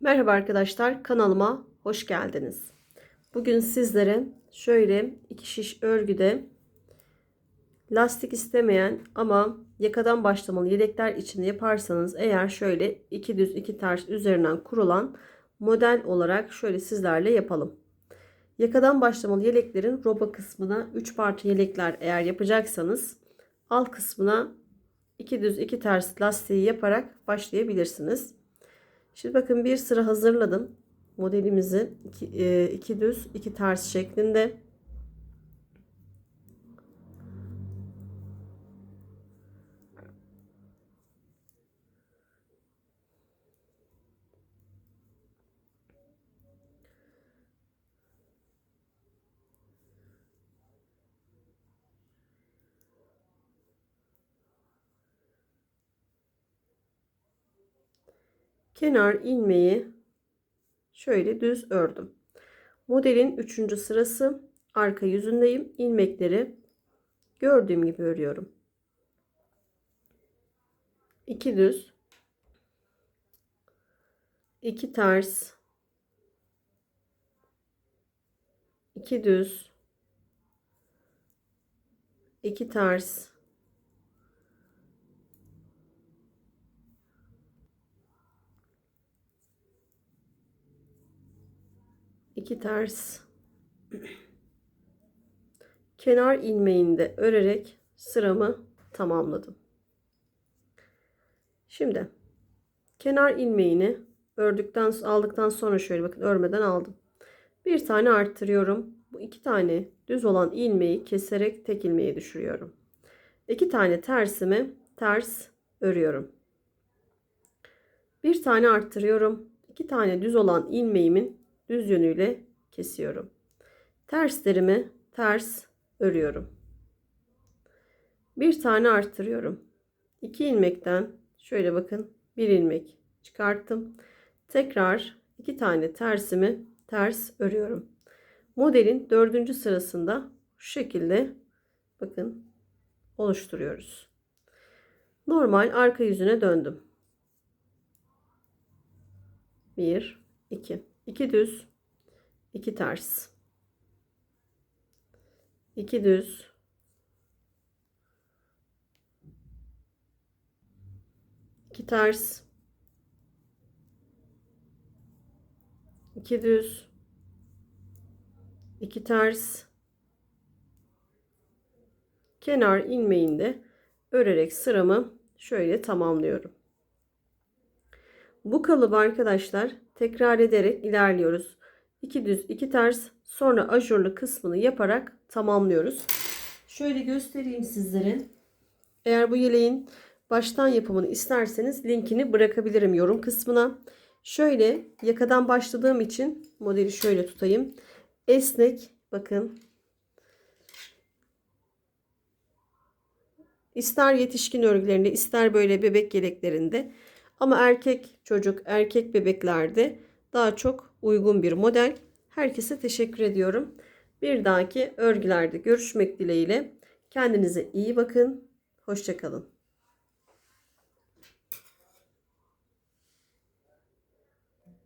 Merhaba arkadaşlar kanalıma hoş geldiniz. Bugün sizlere şöyle iki şiş örgüde lastik istemeyen ama yakadan başlamalı yelekler için yaparsanız eğer şöyle iki düz iki ters üzerinden kurulan model olarak şöyle sizlerle yapalım. Yakadan başlamalı yeleklerin roba kısmına 3 parça yelekler eğer yapacaksanız alt kısmına iki düz iki ters lastiği yaparak başlayabilirsiniz. Şimdi bakın bir sıra hazırladım. Modelimizi iki, e, iki düz iki ters şeklinde. Kenar ilmeği şöyle düz ördüm. Modelin 3. sırası arka yüzündeyim. İlmekleri gördüğüm gibi örüyorum. 2 düz 2 ters 2 düz 2 ters 2 ters kenar ilmeğinde örerek sıramı tamamladım. Şimdi kenar ilmeğini ördükten aldıktan sonra şöyle bakın örmeden aldım. Bir tane arttırıyorum. Bu iki tane düz olan ilmeği keserek tek ilmeğe düşürüyorum. İki tane tersimi ters örüyorum. Bir tane arttırıyorum. İki tane düz olan ilmeğimin düz yönüyle kesiyorum. Terslerimi ters örüyorum. Bir tane arttırıyorum. İki ilmekten şöyle bakın bir ilmek çıkarttım. Tekrar iki tane tersimi ters örüyorum. Modelin dördüncü sırasında şu şekilde bakın oluşturuyoruz. Normal arka yüzüne döndüm. 1 2 2 düz 2 ters. 2 düz 2 ters. 2 düz 2 ters. Kenar ilmeğinde örerek sıramı şöyle tamamlıyorum. Bu kalıbı arkadaşlar tekrar ederek ilerliyoruz. 2 düz 2 ters sonra ajurlu kısmını yaparak tamamlıyoruz. Şöyle göstereyim sizlere. Eğer bu yeleğin baştan yapımını isterseniz linkini bırakabilirim yorum kısmına. Şöyle yakadan başladığım için modeli şöyle tutayım. Esnek bakın. İster yetişkin örgülerinde ister böyle bebek yeleklerinde ama erkek çocuk erkek bebeklerde daha çok uygun bir model. Herkese teşekkür ediyorum. Bir dahaki örgülerde görüşmek dileğiyle. Kendinize iyi bakın. Hoşçakalın.